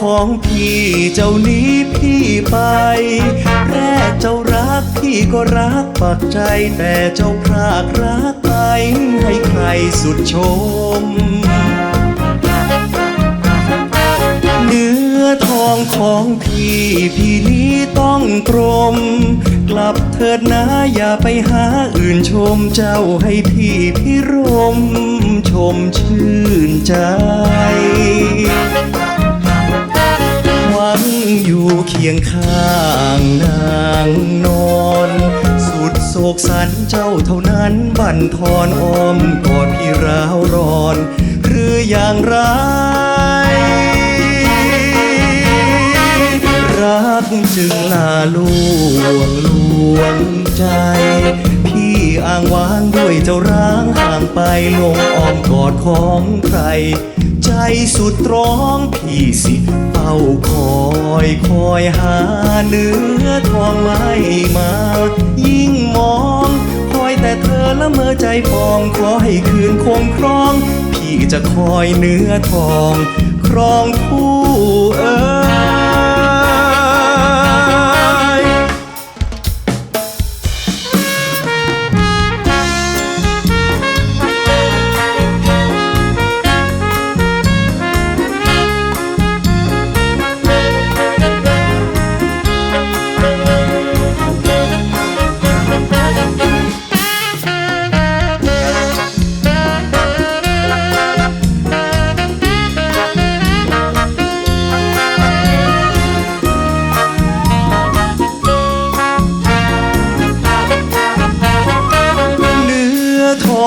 ของพี่เจ้านี้พี่ไป แรกเจ้ารักพี่ก็รักปักใจ แต่เจ้าพรากรักไปให้ใครสุดชม เนื้อทองของพี่พี่นี้ต้องกรม กลับเถิดนะอย่าไปหาอื่นชมเจ้าให้พี่พี่รม ชมชื่นใจ อยู่เคียงข้างนางนอน สุดโศกสันเจ้าเท่านั้นบั่นทอนอ้อมกอดพี่ร้าวร้อน หรืออย่างไร รักจึงลาลวงลวงใจ พี่อ้างว้างด้วยเจ้าร้างห่างไปลงอ้อมกอดของใคร สุดตรองพี่สิเฝ้าคอยคอยหาเนื้อทองไม่มา ยิ่งมองคอยแต่เธอละเมอใจฟองขอให้คืนคงครอง พี่จะคอยเนื้อทอง ครองคู่เอ๋ย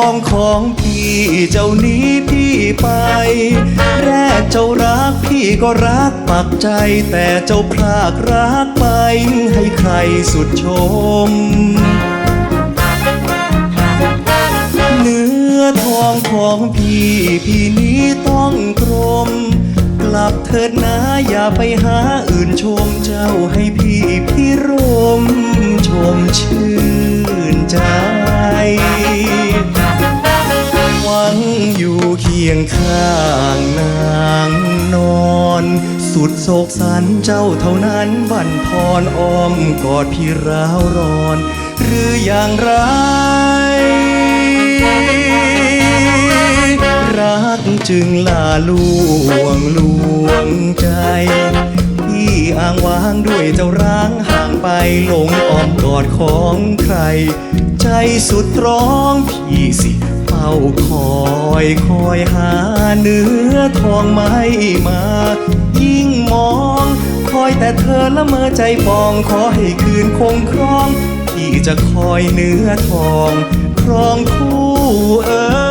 อทองของพี่เจ้านี้พี่ไป แรกเจ้ารักพี่ก็รักปักใจ แต่เจ้าพรากรักไป ให้ใครสุดชมเนื้อทองของพี่พี่นี้ต้องกรม กลับเถิดนะอย่าไปหาอื่นชมเจ้าให้พี่พี่รม ชมชื่นใจ ดโศกสันเจ้าเท่านั้นบั่นพรอ้อมกอดพี่ร้าวร้อน หรืออย่างไร รักจึงลาลวงลวงใจพี่อ้างว้างด้วยเจ้าร้างห่างไปหลงอ้อมกอดของใคร ใจสุดร้องพี่สิเฝ้าคอยคอยหาเนื้อทองไม่มา อยแต่เธอละเมอใจฟอง ขอให้คืนคงครอง ที่จะคอยเนื้อทอง ครองคู่เอ๋